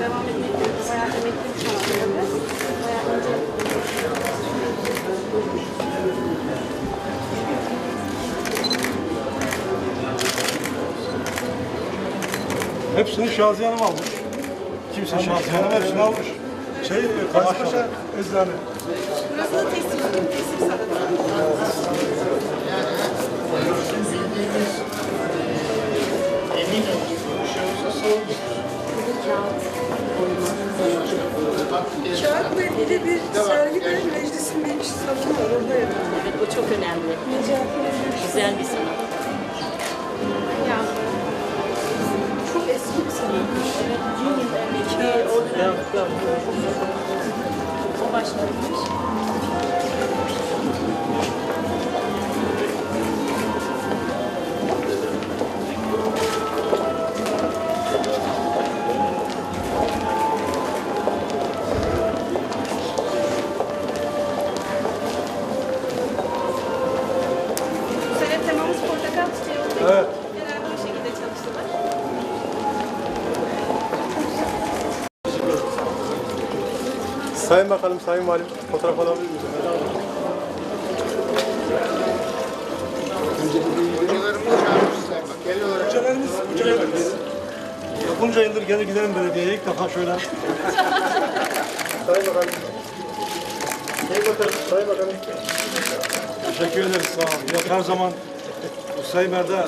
devam etmek bayağı emekli bir sanatçı. Bayağı ince. Hepsini Şaziye Hanım almış. Kimse Şaziye Hanım hepsini almış. Şey, Kaçpaşa Eczane. Burası da teslim, teslim Kağıtla ilgili bir sergi de meclisin bir salonu var orada. Evet, o çok önemli. Güzel bir sanat. Çok eski bir sanatmış. Belki o dönem o başlamış. Evet. şekilde çalıştılar. Sayın Bakanım, Sayın Valim fotoğraf alabilir miyiz? Hocalarımız, hocalarımız. Bunca yıldır gelir gidelim belediyeye ilk defa şöyle. Sayın Bakanım. Sayın Bakanım, Sayın Bakanım. Teşekkür ederiz, sağ olun. Yok her zaman bu Seymer'de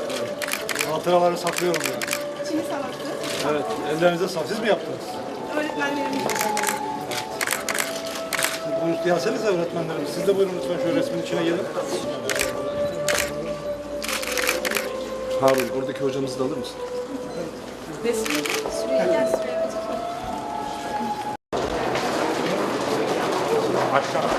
hatıraları saklıyorum yani. Çin sanatı. Evet, ellerinize sağlık. Siz mi yaptınız? Öğretmenlerimiz. Buyurun, gelsenize öğretmenlerim. Siz de buyurun lütfen şöyle resmin içine gelin. Harun, oradaki hocamızı da alır mısın? Resmi Süreyya Süreyya Hocam. Aşağı.